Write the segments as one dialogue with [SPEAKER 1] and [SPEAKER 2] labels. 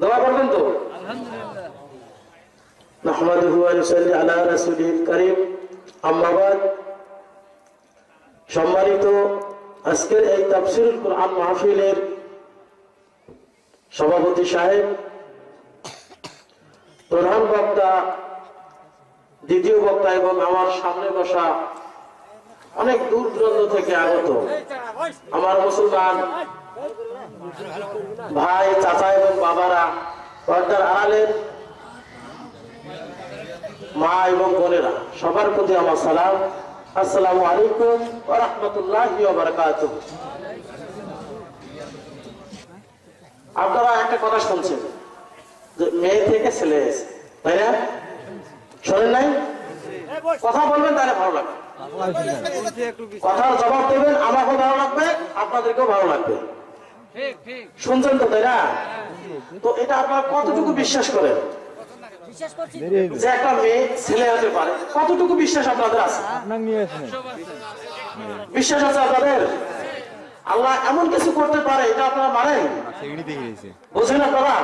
[SPEAKER 1] দোয়া করবেন তো نحمده ونصلي على رسوله الكريم أما بعد সম্মানিত আজকের এই তাফসিরুল কোরআন মাহফিলের সভাপতি সাহেব প্রধান বক্তা দ্বিতীয় বক্তা এবং আমার সামনে বসা অনেক দূর দূরান্ত থেকে আগত আমার মুসলমান ভাই, চাচা এবং বাবারা পর্দার আড়ালের মা এবং বোনেরা, সবার প্রতি আমার সালাম। আসসালামু আলাইকুম ওয়া রাহমাতুল্লাহি আপনারা একটা কথা শুনছেন, যে মেয়ে থেকে ছেলে এসে তাই না? শোনেন নাই? কথা বলবেন তাহলে ভালো লাগবে। কথার জবাব দেবেন, আমাকেও ভালো লাগবে, আপনাদেরকেও ভালো লাগবে। শুনছেন তো তাই না? তো এটা আপনারা কতটুকু বিশ্বাস করেন? যে একটা মেয়ে ছেলে হতে পারে কতটুকু বিশ্বাস আপনাদের আছে? বিশ্বাস আছে আপনাদের? আল্লাহ এমন কিছু করতে পারে এটা আপনারা মানেন? বুঝেন আপনারা?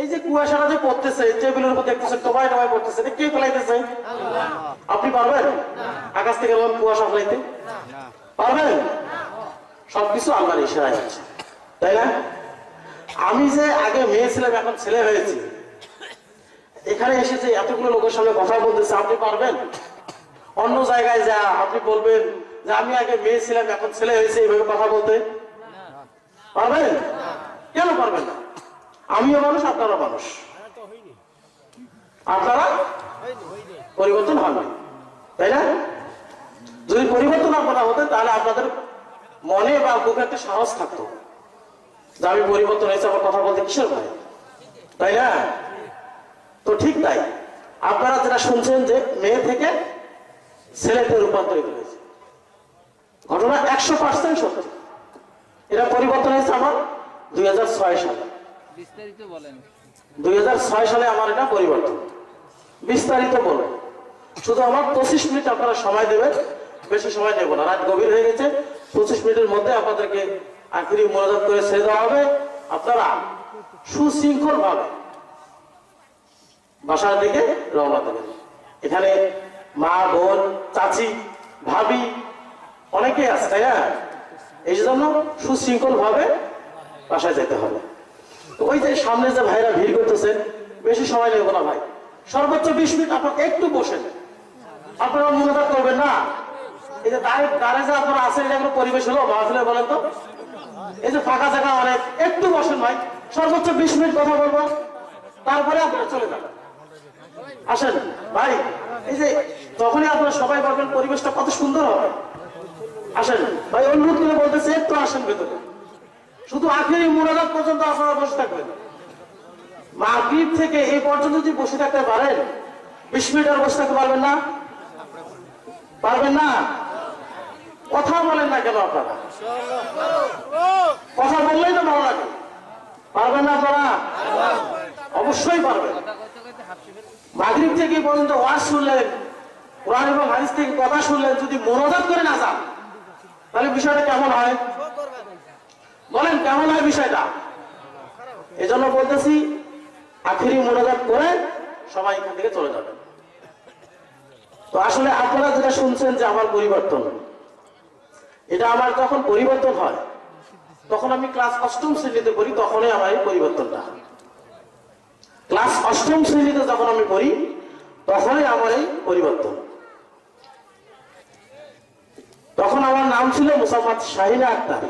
[SPEAKER 1] এই যে কুয়াশাটা যে পড়তেছে টেবিলের উপর দেখতেছে টবাই টবাই পড়তেছে কে ফেলাইতেছে? আপনি পারবেন? আকাশ থেকে কুয়াশা ফেলাইতে? পারবেন? সবকিছু আল্লাহর ইশারায় হচ্ছে তাই না? আমি যে আগে মেয়ে ছিলাম, এখন ছেলে হয়েছি। এখানে এসেছে এতগুলো লোকের সঙ্গে কথা বলতেছে, আপনি পারবেন? অন্য জায়গায় যা, আপনি বলবেন যে আমি আগে মেয়ে ছিলাম, এখন ছেলে হয়েছে, এইভাবে কথা বলতে? পারবেন? কেন পারবেন না? আমিও মানুষ আপনারা মানুষ। আপনারা পরিবর্তন হবে তাই না? যদি পরিবর্তন আপনারা হতেন, তাহলে আপনাদের মনে বা বুকে একটা সাহস থাকতো যে আমি পরিবর্তন হয়েছে আমার কথা বলতে কিসের ভয়? তাই না? তো ঠিক তাই। আপনারা যেটা শুনছেন যে মেয়ে থেকে ছেলেতে রূপান্তরিত হয়েছে। ঘটনা একশো পার্সেন্ট সত্যি। এটা পরিবর্তন হয়েছে আমার দুই হাজার
[SPEAKER 2] ছয় সালে।
[SPEAKER 1] দুই হাজার ছয় সালে আমার এটা পরিবর্তন। বিস্তারিত বলব শুধু আমার পঁচিশ মিনিট আপনারা সময় দেবেন। বেশি সময় নেব না। রাত গভীর হয়ে গেছে। পঁচিশ মিনিটের মধ্যে আপনাদেরকে আখিরি মনোজাত করে ছেড়ে দেওয়া হবে। আপনারা সুশৃঙ্খল ভাবে বাসার দিকে রওনা দেবেন। এখানে মা, বোন, চাচি, ভাবি অনেকেই আছে, তাই না? এই জন্য সুশৃঙ্খল ভাবে বাসায় যেতে হবে। ওই যে সামনে যে ভাইরা ভিড় করতেছেন বেশি সময় নেব না ভাই। সর্বোচ্চ বিশ মিনিট আপনার একটু বসেন আপনারা মনোজাত করবেন না? পরিবেশটা কত সুন্দর হবে। আসেন। ভাই, অনুরোধ করে বলতেছে, একটু আসেন ভেতরে। শুধু আখেরি মোনাজাত পর্যন্ত আপনারা বসে থাকবেন। মাগরিব থেকে এই পর্যন্ত যদি বসে থাকতে পারেন, বিশ মিনিট আর বসে থাকতে পারবেন না? পারবেন না? কথা বলেন না কেন আপনারা? কথা বললেই তো ভালো লাগে। পারবেন না আপনারা? অবশ্যই পারবেন। মাগরিব থেকে পর্যন্ত ওয়াজ শুনলেন, কোরআন এবং হাদিস থেকে কথা শুনলেন, যদি মনোজাত করে না যান, তাহলে বিষয়টা কেমন হয়? বলেন, কেমন হয় বিষয়টা? এজন্য বলতেছি, আখেরি মনোজাত করে সবাই এখান থেকে চলে যাবেন। তো আসলে আপনারা যেটা শুনছেন যে আমার পরিবর্তন এটা আমার যখন পরিবর্তন হয়? তখন আমি ক্লাস অষ্টম শ্রেণীতে পড়ি, তখনই আমার এই পরিবর্তনটা ক্লাস অষ্টম শ্রেণীতে যখন আমি পড়ি, তখনই আমার এই পরিবর্তন। তখন আমার নাম ছিল মুসাম্মদ শাহিনা আক্তার।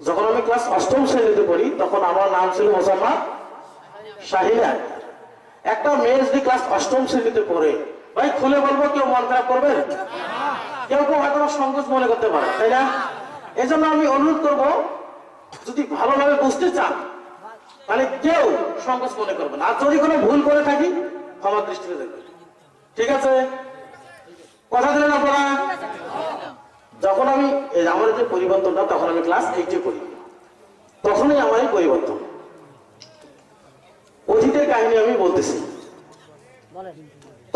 [SPEAKER 1] যখন আমি ক্লাস অষ্টম শ্রেণীতে পড়ি, তখন আমার নাম ছিল মোসাম্মদ শাহিনা আক্তার। একটা মেয়ে যদি ক্লাস অষ্টম শ্রেণীতে পড়ে, ভাই খুলে বলব কেউ মন খারাপ করবে? কেউ কেউ হয়তো সংকোচ মনে করতে পারে, তাই না? এই জন্য আমি অনুরোধ করব, যদি ভালোভাবে বুঝতে চান, তাহলে কেউ সংকোচ মনে করবে না। আর যদি কোনো ভুল করে থাকি, ক্ষমা দৃষ্টিতে দেখবেন। ঠিক আছে? কথা দিলেন আপনারা? যখন আমি আমার যে পরিবর্তনটা, তখন আমি ক্লাস এইটে করি তখনই আমার এই পরিবর্তন। অতীতের কাহিনী আমি বলতেছি।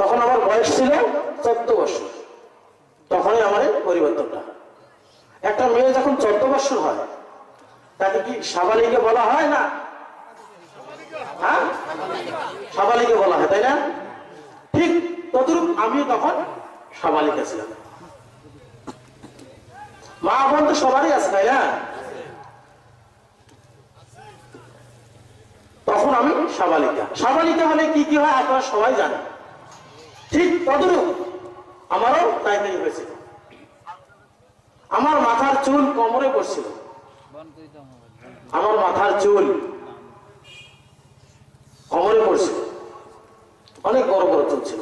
[SPEAKER 1] তখন আমার বয়স ছিল চোদ্দ বছর। পরিবর্তনটা। একটা মেয়ে যখন চোদ্দ বছর হয়, তাকে কি সাবালিকে বলা হয় না? হ্যাঁ? সাবালিকে বলা হয়, তাই না? ঠিক ততরূপ আমিও তখন সাবালিকা ছিলাম। মা বোন তো সবারই আছে, তাই না? তখন আমি সাবালিকা। সাবালিকা হলে কি কি হয়, আপনারা সবাই জানেন। ঠিক তদরূপ আমারও তাই তাই হয়েছিল আমার মাথার চুল কোমরে পড়ছিল। আমার মাথার চুল কোমরে পড়ছিল। অনেক বড় বড় চুল ছিল।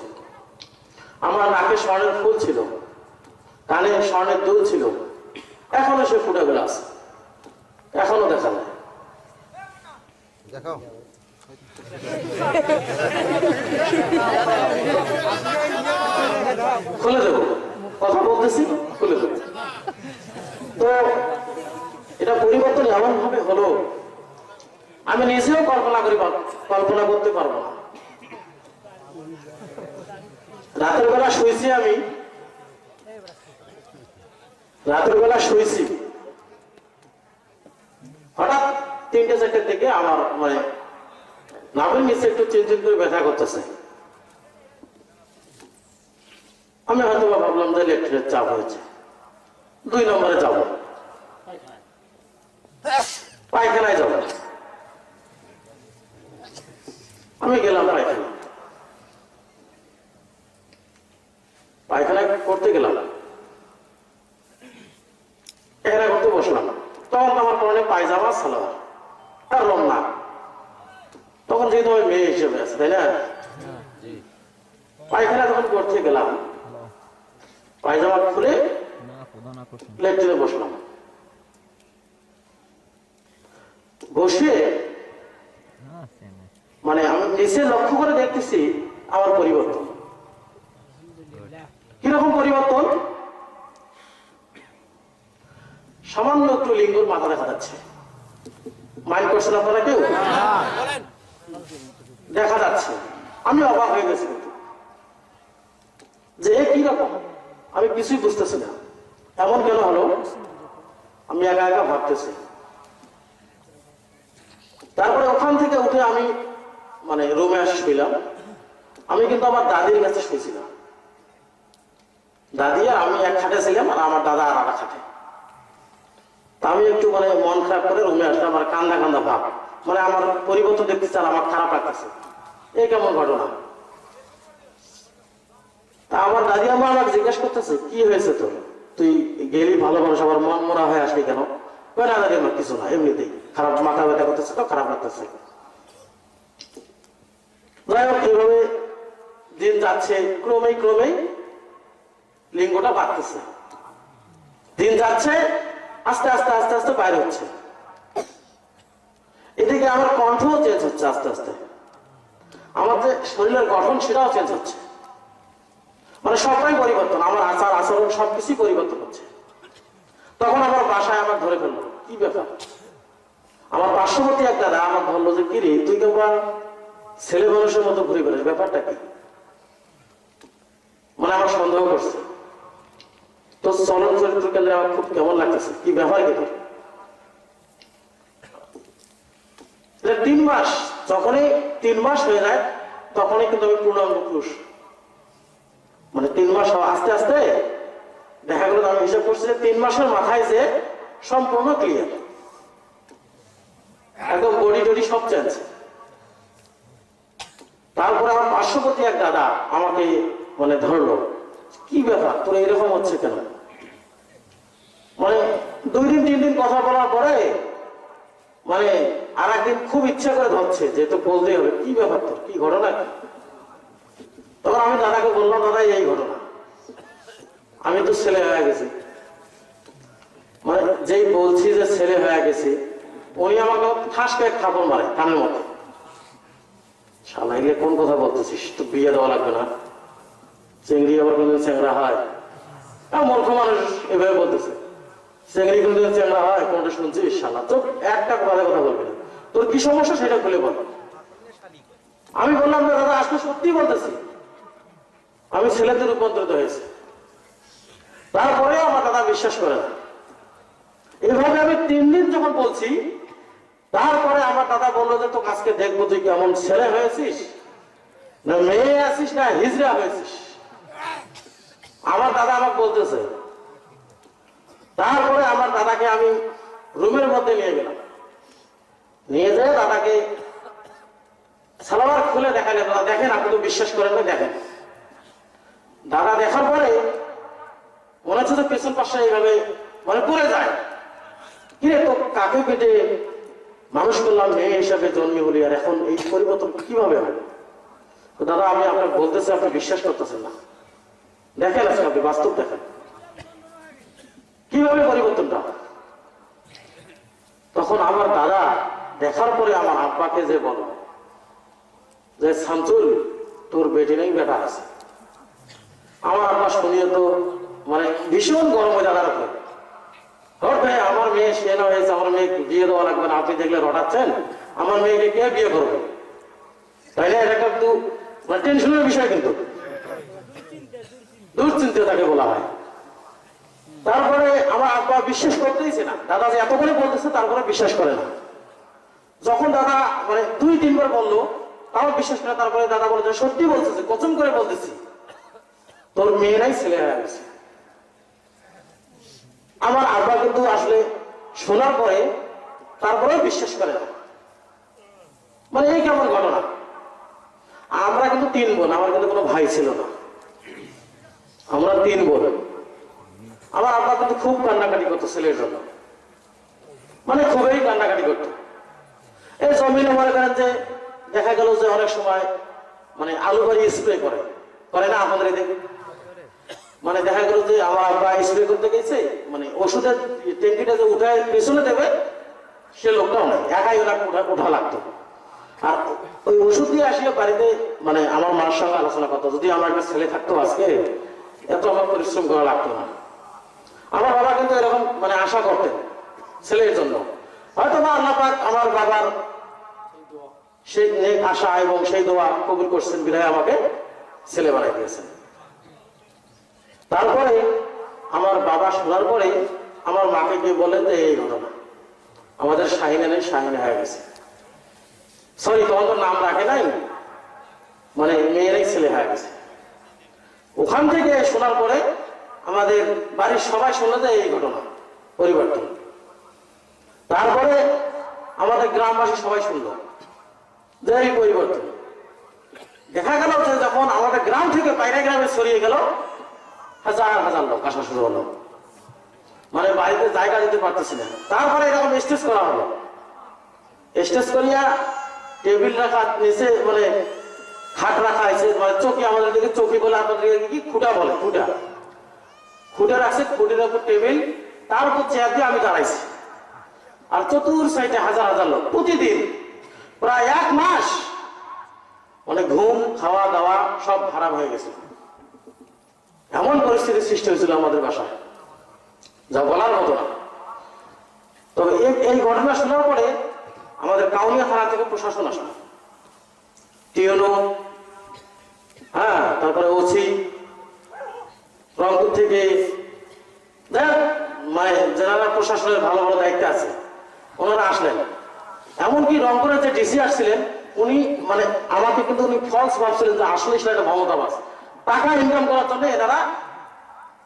[SPEAKER 1] আমার নাকে স্বর্ণের ফুল ছিল। কানে স্বর্ণের দুল ছিল। এখনও সে ফুটাগুলো আছে। এখনও দেখা যায়।
[SPEAKER 3] দেখাও।
[SPEAKER 1] খুলে দেবো। কথা বলতেছি খুলে দেবো। তো এটা পরিবর্তন এমন ভাবে হলো, আমি নিজেও কল্পনা করি কল্পনা করতে পারব না। রাতের বেলা শুয়েছি আমি। রাতের বেলা শুয়েছি। হঠাৎ তিনটে চারটের থেকে আমার মানে নামের নিচে একটু চিনচিন করে ব্যথা করতেছে। আমি হয়তো ভাবলাম যে ইলেকট্রিকের চাপ হয়েছে। দুই নম্বরে যাব। পায়খানায় যাব। আমি গেলাম পায়খানা পায়খানা করতে গেলাম। এখানে করতে বসলাম। তখন আমার পরনে পায়জামা সালোয়ার। আর না তখন যেহেতু আমি মেয়ে হিসেবে আছে তাই না? পায়খানা যখন করতে গেলাম পায়জামা খুলে বসলাম বসে মানে আমি নিচে লক্ষ্য করে দেখতেছি আমার পরিবর্তন। কীরকম পরিবর্তন? সামান্য একটু লিঙ্গুর মাথা দেখা যাচ্ছে। মাইন্ড করছেন আপনারা কেউ? দেখা যাচ্ছে। আমি অবাক হয়ে গেছি যে এ কি রকম আমি কিছুই বুঝতেছি না। এমন কেন হলো? আমি একা একা ভাবতেছি। তারপরে ওখান থেকে উঠে আমি মানে রুমে আসি আমি কিন্তু আমার দাদির কাছে শুয়েছিলাম। দাদি আর আমি এক খাটে ছিলাম আর আমার দাদা আর একটা খাটে। তা আমি একটু মানে মন খারাপ করে রুমে আসলাম আমার কান্দা কান্দা ভাব। মানে আমার পরিবর্তন দেখতেছে আর আমার খারাপ লাগতেছে। এই কেমন ঘটনা? তা আমার দাদি আমার আমাকে জিজ্ঞেস করতেছে, কি হয়েছে তোর? তুই গেলি ভালো মানুষ আবার মন মরা হয়ে আসলি কেন? আমার কিছু না, এমনিতেই। খারাপ মাথা ব্যথা করতেছে তো, খারাপ লাগতেছে। যাই হোক, এইভাবে দিন যাচ্ছে, ক্রমেই ক্রমেই লিঙ্গটা বাড়তেছে। দিন যাচ্ছে, আস্তে আস্তে আস্তে আস্তে বাইরে হচ্ছে। এদিকে আমার কণ্ঠও চেঞ্জ হচ্ছে আস্তে আস্তে। আমার যে শরীরের গঠন সেটাও চেঞ্জ হচ্ছে। মানে সবটাই পরিবর্তন। আমার আচার, আচরণ সবকিছুই পরিবর্তন হচ্ছে। তখন আমার বাসায় আমার ধরে ফেলল। কি ব্যাপার? আমার পার্শ্ববর্তী এক দাদা আমার ধরলো যে কিরে তুই কেমন ছেলে মানুষের মতো ঘুরে বেড়াস। ব্যাপারটা কি? মানে আমার সন্দেহ করছে। তো চলন চরিত্র কেন্দ্রে আমার খুব কেমন লাগতেছে? কি ব্যাপার কি তিন মাস, যখনই তিন মাস হয়ে যায়, তখনই কিন্তু আমি পূর্ণাঙ্গ পুরুষ। মানে তিন মাস আস্তে আস্তে দেখা গেল আমি হিসাব করছি যে তিন মাসের মাথায় যে সম্পূর্ণ ক্লিয়ার একদম বডি টডি সব চেঞ্জ তারপরে আমার পার্শ্ববর্তী এক দাদা আমাকে মানে ধরলো, কি ব্যাপার, তোর এরকম হচ্ছে কেন? মানে দুই দিন, তিন দিন কথা বলার পরে মানে আর খুব ইচ্ছা করে ধরছে যে তো বলতেই হবে, কি ব্যাপার তোর, কি ঘটনা? কি তখন আমি দাদাকে বললাম দাদা এই ঘটনা। আমি তো ছেলে হয়ে গেছি। মানে যেই বলছি যে ছেলে হয়ে গেছি, উনি আমাকে ঠাস করে থাপড় মারে কানের মতো। এগুলো কোন কথা বলতেছিস? তো বিয়ে দেওয়া লাগবে না। চিংড়ি আবার কোনদিন চ্যাংরা হয়? মূর্খ মানুষ এভাবে বলতেছে। চিংড়ি কোনদিন চ্যাংরা হয়? কোনটা শুনছিস? শালা তো একটা কথা কথা বলবি না। তোর কি সমস্যা সেটা খুলে বল। আমি বললাম দাদা, আজকে সত্যি বলতেছি। আমি ছেলেদের রূপান্তরিত হয়েছে। তারপরে আমার দাদা বিশ্বাস করে না। এভাবে আমি তিন দিন যখন বলছি, তারপরে আমার দাদা বলল যে, তোকে আজকে দেখব তুই কেমন ছেলে হয়েছিস, না মেয়ে আছিস, না হিজড়া হয়েছিস। আমার দাদা আমাকে বলতেছে। তারপরে আমার দাদাকে আমি রুমের মধ্যে নিয়ে গেলাম। নিয়ে যেয়ে দাদাকে সালোয়ার খুলে দেখালে দাদা দেখেন আপনি তো বিশ্বাস করেন না, দেখেন। দাদা দেখার পরে মনে হচ্ছে পেছন পাশে এইভাবে মানে পড়ে যায়। কিরে তো কাকে পেটে মানুষ করলাম, মেয়ে হিসাবে জন্মি হলি, আর এখন এই পরিবর্তন কীভাবে হয়? দাদা, আমি আপনাকে বলতেছি, আপনি বিশ্বাস করতেছেন না। দেখেন আজকে আপনি বাস্তব দেখেন। কীভাবে পরিবর্তনটা? তখন আমার দাদা দেখার পরে আমার আব্বাকে যে বলো যে, শামসুল, তোর বেটি নেই, বেটা আছে। আমার শুনিয়ে তো মানে ভীষণ গরম হয়ে দাদার উপরে। ভাই, আমার মেয়ে সে না হয়েছে, আমার মেয়ে বিয়ে দেওয়া লাগবে না। আপনি দেখলে রটাচ্ছেন, আমার মেয়েকে কে বিয়ে করবে? তাই না এটা কিন্তু মানে টেনশনের বিষয় কিন্তু। দুশ্চিন্তা তাকে বলা হয়। তারপরে আমার আব্বা বিশ্বাস করতেইছে না। দাদা যে এত করে বলতেছে তারপরে বিশ্বাস করে না। যখন দাদা মানে দুই তিনবার বলল, তাও বিশ্বাস করে তারপরে দাদা বলে সত্যি বলতেছে, কচম করে বলতেছি। তোর মেয়েরাই ছেলে হয়ে আমার আব্বা কিন্তু আসলে শোনার পরে তারপরে বিশ্বাস করে না। মানে এই কেমন ঘটনা? আমরা কিন্তু তিন বোন, আমার কিন্তু কোনো ভাই ছিল না। আমরা তিন বোন। আমার আব্বা কিন্তু খুব কান্নাকাটি করতো ছেলের জন্য। মানে খুবই কান্নাকাটি করতো। এই জমিনে মনে করেন যে দেখা গেল যে অনেক সময় মানে আলু বাড়ি স্প্রে করে। করে না আমাদের এদিকে? মানে দেখা গেল যে আমার আব্বা স্প্রে করতে গেছে মানে ওষুধের ট্যাঙ্কিটা যে উঠায় পেছনে দেবে, সে লোকটাও নাই, একাই ওনাকে উঠা উঠা লাগতো। আর ওই ওষুধ দিয়ে আসলে বাড়িতে মানে আমার মার সঙ্গে আলোচনা করতো, যদি আমার একটা ছেলে থাকতো আজকে, এত আমার পরিশ্রম করা লাগতো না। আমার বাবা কিন্তু এরকম মানে আশা করতেন ছেলের জন্য। হয়তো বা আল্লাহ পাক আমার বাবার সেই আশা এবং সেই দোয়া কবুল করছেন, বিধায় আমাকে ছেলে বানাই দিয়েছেন। তারপরে আমার বাবা শোনার পরে আমার মাকে গিয়ে বলেন যে, এই ঘটনা, আমাদের শাহিনা নেই শাহিনা হয়ে গেছে। সরি তোমার তো নাম রাখে নাই? মানে মেয়েরাই ছেলে হয়ে গেছে। ওখান থেকে শোনার পরে আমাদের বাড়ির সবাই শুনলো যে, এই ঘটনা, পরিবর্তন। তারপরে আমাদের গ্রামবাসী সবাই শুনলো যে, এই পরিবর্তন। দেখা গেল যে, যখন আমাদের গ্রাম থেকে বাইরে গ্রামে ছড়িয়ে গেল হাজার হাজার লোক আসা শুরু হলো মানে বাড়িতে জায়গা দিতে পারতেছি না। তারপরে এরকম স্টেজ করা হলো। স্টেজ করিয়া টেবিল রাখা, নিচে মানে খাট রাখা আছে মানে চৌকি আমাদের দিকে, চৌকি বলে আপনাদের কি খুঁটা বলে? খুঁটা। খুঁটে রাখছে, খুঁটির উপর টেবিল তার উপর চেয়ার দিয়ে আমি দাঁড়াইছি। আর চতুর সাইডে হাজার হাজার লোক। প্রতিদিন, প্রায় এক মাস মানে ঘুম, খাওয়া দাওয়া সব খারাপ হয়ে গেছে। এমন পরিস্থিতির সৃষ্টি হয়েছিল আমাদের বাসায়, যা বলার মতো। না তবে এই- ঘটনা শোনার পরে আমাদের কাউনিয়া থানা থেকে প্রশাসন আসে। টিওনো হ্যাঁ তারপরে ওসি, রংপুর থেকে মানে প্রশাসনের ভালো ভালো দায়িত্বে আছে, ওনারা আসলেন। এমনকি রংপুরের যে ডিসি আসছিলেন, উনি মানে আমাকে কিন্তু উনি ফলস ভাবছিলেন যে আসলে সেটা একটা মমতাবাস টাকা ইনকাম করার জন্য এনারা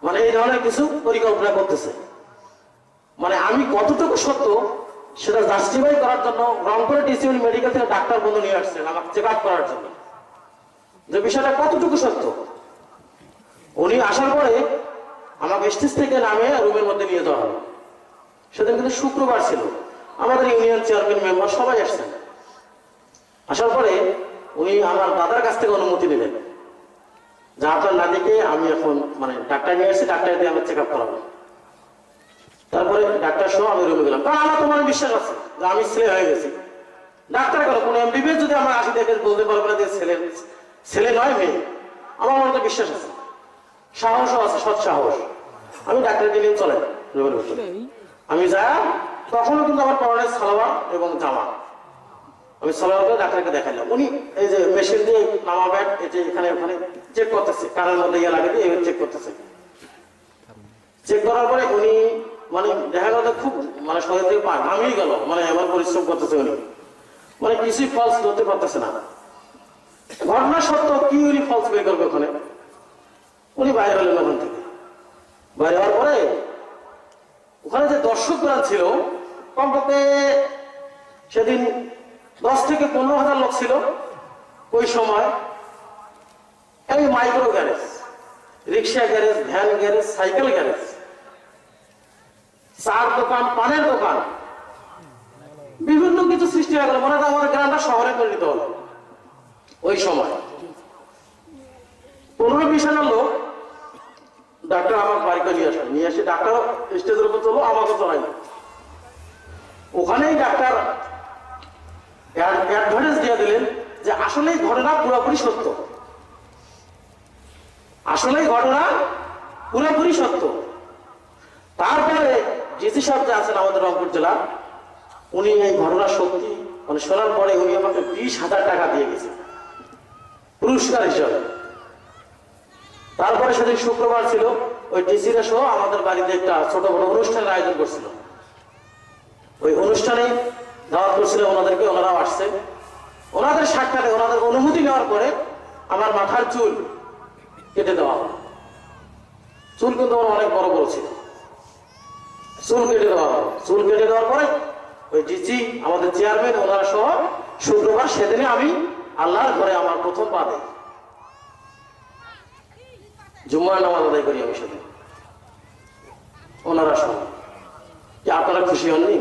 [SPEAKER 1] মানে এই ধরনের কিছু পরিকল্পনা করতেছে। মানে আমি কতটুকু সত্য সেটা জাস্টিফাই করার জন্য রংপুরের ডিসি মেডিকেল থেকে ডাক্তার বন্ধু নিয়ে আসছেন আমাকে চেক আপ করার জন্য। যে বিষয়টা কতটুকু সত্য? উনি আসার পরে আমাকে স্টেজ থেকে নামে রুমের মধ্যে নিয়ে যাওয়া হলো। সেদিন কিন্তু শুক্রবার ছিল। আমাদের ইউনিয়ন চেয়ারম্যান মেম্বার সবাই আসছেন। আসার পরে উনি আমার দাদার কাছ থেকে অনুমতি নিলেন। যে আপনার নাতিকে আমি এখন মানে ডাক্তার নিয়ে আসছি ডাক্তার দিয়ে আমার চেক আপ করাবো। তারপরে ডাক্তার সহ আমি রুমে গেলাম। কারণ আমার তোমার বিশ্বাস আছে যে আমি ছেলে হয়ে গেছি। ডাক্তার কেন কোনো এমবিবিএস যদি আমার আসি দেখে বলতে পারবে না যে ছেলে ছেলে নয় মেয়ে। আমার মনে বিশ্বাস আছে। সাহসও আছে সৎ সাহস। আমি ডাক্তারকে নিয়ে চলে রুমের ভিতরে। আমি যা তখনও কিন্তু আমার পরনের সালোয়ার এবং জামা। আমি করে ডাক্তারকে দেখাইলাম। উনি এই যে মেশিন দিয়ে নামা ব্যাট এটি এখানে ওখানে চেক করতেছে। কানের মধ্যে ইয়ে লাগে দিয়ে চেক করতেছে। চেক করার পরে উনি মানে দেখা গেল খুব মানে শরীর থেকে পা ঘামিয়ে গেল। মানে এবার পরিশ্রম করতেছে উনি। মানে কিছুই ফলস ধরতে পারতেছে না। ঘটনা সত্য কি উনি ফলস বের করবে ওখানে? উনি বাইরে হলেন ওখান থেকে। বাইরে হওয়ার পরে ওখানে যে দর্শকরা ছিল, কমপক্ষে সেদিন দশ থেকে পনেরো হাজার লোক ছিল ওই সময়। এই micro garage rickshaw garage van garage cycle garage চার দোকান, পানের দোকান। বিভিন্ন কিছু সৃষ্টি হয়ে গেল। মনে হয় আমাদের গ্রামটা শহরে পরিণত হলো। ওই সময়। পনেরো বিশ হাজার লোক ডাক্তার আমার বাড়িতে নিয়ে আসলো। নিয়ে এসে ডাক্তার স্টেজের উপর চলো, আমাকে চলাই। ওখানেই ডাক্তার অ্যাডভার্টাইজ দিয়ে দিলেন যে আসলে ঘটনা পুরোপুরি সত্য। আসলে ঘটনা পুরোপুরি সত্য। তারপরে সাহেব যে আছেন আমাদের রংপুর উনি এই ঘটনা সত্যি মানে শোনার পরে উনি আমাকে বিশ হাজার টাকা দিয়ে গেছে। পুরস্কার হিসাবে। তারপরে সেদিন শুক্রবার ছিল, ওই ডিসিরা সহ আমাদের বাড়িতে একটা ছোট বড় অনুষ্ঠানের আয়োজন করছিল। ওই অনুষ্ঠানে দাওয়াত করছিল ওনাদেরকে ওনারাও আসছে ওনাদের সাক্ষাতে, ওনাদের অনুমতি নেওয়ার পরে আমার মাথার চুল কেটে দেওয়া হলো। চুল কিন্তু আমার অনেক বড় বড় ছিল। চুল কেটে দেওয়া হলো। চুল কেটে দেওয়ার পরে ওই ডিজি আমাদের চেয়ারম্যান, ওনারা সহ শুক্রবার সেদিনে আমি আল্লাহর ঘরে আমার প্রথম পা দেই জুম্মার নামাজ আদায় করি আমি সেদিন। ওনারা সহ। আপনারা খুশি হননি?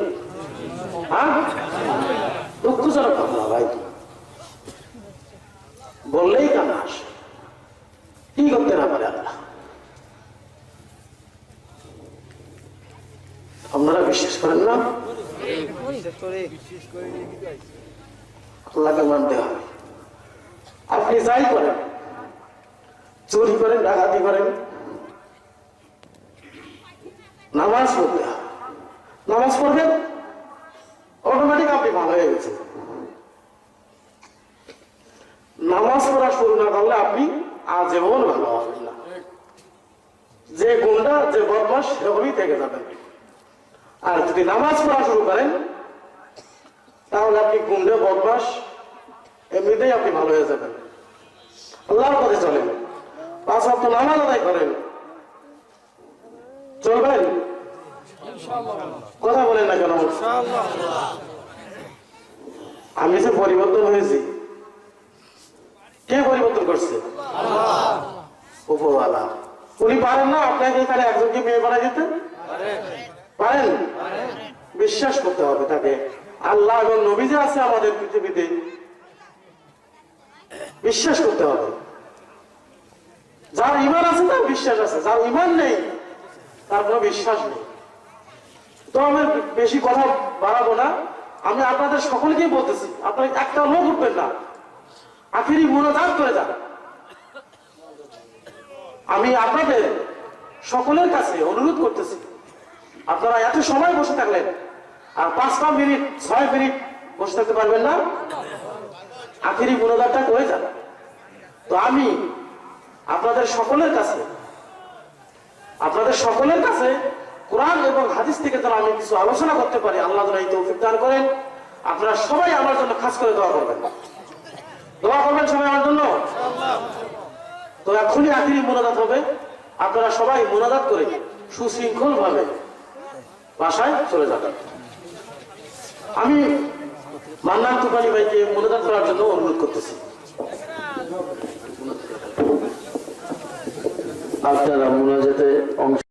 [SPEAKER 1] দুঃখজনক ঘটনা ভাই। বললেই কান্না আসে। কি করতে না আল্লাহ আপনারা বিশ্বাস করেন না? আল্লাহকে মানতে হবে। আপনি যাই করেন, চুরি করেন, ডাকাতি করেন, নামাজ পড়তে হবে। নামাজ পড়বেন? অটোমেটিক আপনি ভালো হয়ে গেছেন। নামাজ পড়া শুরু না করলে আপনি আজীবন ভালো হবেন না। যে গুন্ডা যে বদমাস সেরকমই থেকে যাবেন আর যদি নামাজ পড়া শুরু করেন, তাহলে আপনি গুন্ডে বদমাস এমনিতেই আপনি ভালো হয়ে যাবেন। আল্লাহর পথে চলেন। পাঁচ অক্ট নামাজ আদায় করেন। চলবেন? কথা বলেন না কেন? আমি যে পরিবর্তন হয়েছি, কে পরিবর্তন করছে? উপরওয়ালা উনি পারেন না, আপনাকে এখানে একজনকে মেয়ে বানাই দিতে পারেন। বিশ্বাস করতে হবে তাকে। আল্লাহ এবং নবী যে আছে আমাদের পৃথিবীতে, বিশ্বাস করতে হবে। যার ইমান আছে, তার বিশ্বাস আছে। যার ইমান নেই, তার কোনো বিশ্বাস নেই। তো আমি বেশি কথা বাড়াবো না। আমি আপনাদের সকলকেই বলতেছি, আপনারা একটা লোক উঠবেন না। আখিরি মনোজাত করে যান। আমি আপনাদের সকলের কাছে অনুরোধ করতেছি, আপনারা এত সময় বসে থাকলেন, আর পাঁচ পাঁচ মিনিট, ছয় মিনিট বসে থাকতে পারবেন না। আখেরি মনোজাতটা করে যান। তো আমি আপনাদের সকলের কাছে, আপনাদের সকলের কাছে কোরআন এবং হাদিস থেকে যেন আমি কিছু আলোচনা করতে পারি, আল্লাহ যেন এই তৌফিক দান করেন। আপনারা সবাই আমার জন্য খাস করে দোয়া করবেন। দোয়া করবেন সবাই আমার জন্য? তো এখনই আখিরি মোনাজাত হবে। আপনারা সবাই মোনাজাত করে সুশৃঙ্খল ভাবে বাসায় চলে যাবেন। আমি মান্নান তুফানি ভাইকে মোনাজাত করার জন্য অনুরোধ করতেছি।
[SPEAKER 4] আপনারা মোনাজাতে অংশ